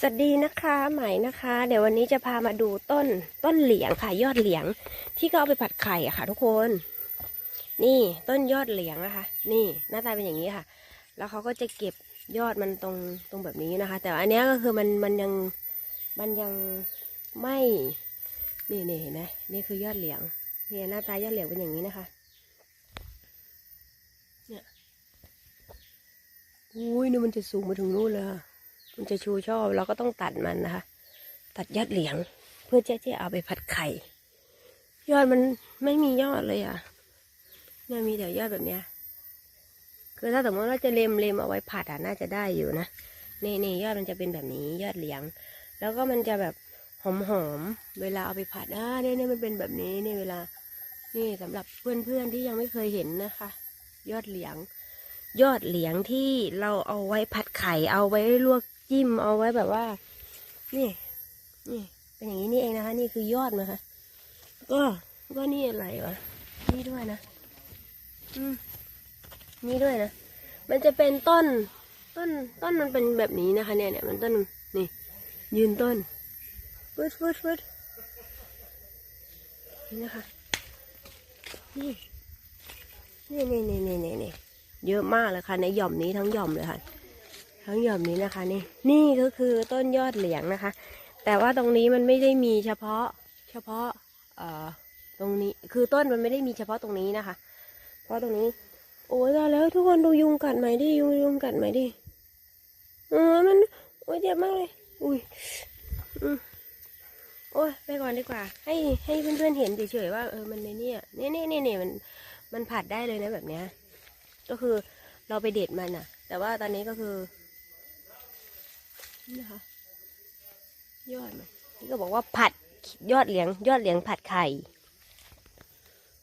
สวัสดีนะคะใหม่นะคะ เดี๋ยววันนี้จะพามาดูต้นต้นเหลียงค่ะ ยอดเหลียง ที่เขาเอาไปผัดไข่อะค่ะ ทุกคน นี่ต้นยอดเหลียงนะคะ นี่หน้าตาเป็นอย่างนี้ค่ะ แล้วเขาก็จะเก็บยอดมันตรงตรงแบบนี้นะคะ แต่อันนี้ก็คือมันมันยังมันยังไม่นี่นี่เห็นไหมนี่คือยอดเหลียงเนี่ยหน้าตายอดเหลียงเป็นอย่างนี้นะคะเนี่ยอุ้ยนี่มันจะสูงมาถึงนู่นเลยค่ะ มันจะชูชอบเราก็ต้องตัดมันนะคะ ตัดยอดเหลียง เพื่อจะจะเอาไปผัดไข่ ยอดมันไม่มียอดเลยอะเนี่ยมีแต่ยอดแบบเนี้ย คือถ้าสมมติว่าจะเลมเลมเอาไว้ผัดอะน่าจะได้อยู่นะนี่นี่ยอดมันจะเป็นแบบนี้ยอดเหลียง แล้วก็มันจะแบบหอมหอมเวลาเอาไปผัดอ่าเนี่ยเนี่ยมันเป็นแบบนี้เนี่ยเวลา นี่สำหรับเพื่อนๆที่ยังไม่เคยเห็นนะคะ ยอดเหลียง ยอดเหลียงที่เราเอาไว้ผัดไข่เอาไว้ลวก จิ้มเอาไว้แบบว่า นี่ นี่ เป็นอย่างนี้นี่เองนะคะ นี่คือยอดนะคะ ก็ก็นี่อะไรวะ นี่ด้วยนะ อืม นี่ด้วยนะ มันจะเป็นต้น ต้น ต้นมันเป็นแบบนี้นะคะ เนี่ยเนี่ยมันต้น นี่ ยืนต้นฟึดฟึดฟึดนี่นะคะ นี่ นี่นี่นี่นี่นี่นี่เยอะมากเลยค่ะ ในหย่อมนี้ทั้งหย่อมเลยค่ะ ทั้งหย่อมนี้นะคะนี่นี่ก็คือต้นยอดเหลียงนะคะ แต่ว่าตรงนี้มันไม่ได้มีเฉพาะเฉพาะเอ่อตรงนี้คือต้นมันไม่ได้มีเฉพาะตรงนี้นะคะ เพราะตรงนี้ โอ้ยตายแล้วทุกคนดูยุงกัดไหมดิยุงยุงกัดไหมดิเออมันโอ้ยเจ็บมากเลย อุ้ยอืมโอ้ยไปก่อนดีกว่า ให้ให้เพื่อนๆเห็นเฉยๆว่าเออมันในนี่เนี่ยเนี่ยเนี่ยเนี่ยมันมันผัดได้เลยนะแบบเนี้ยก็คือเราไปเด็ดมันอะแต่ว่าตอนนี้ก็คือ นี่ค่ะยอดมันนี่ก็บอกว่าผัดยอดเหลียง ยอดเหลียงผัดไข่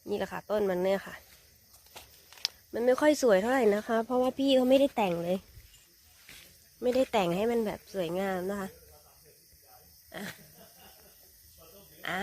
นี่แหละค่ะ ต้นมันเนี่ยค่ะ มันไม่ค่อยสวยเท่าไหร่นะคะ เพราะว่าพี่เขาไม่ได้แต่งเลย ไม่ได้แต่งให้มันแบบสวยงามนะคะอะอ่า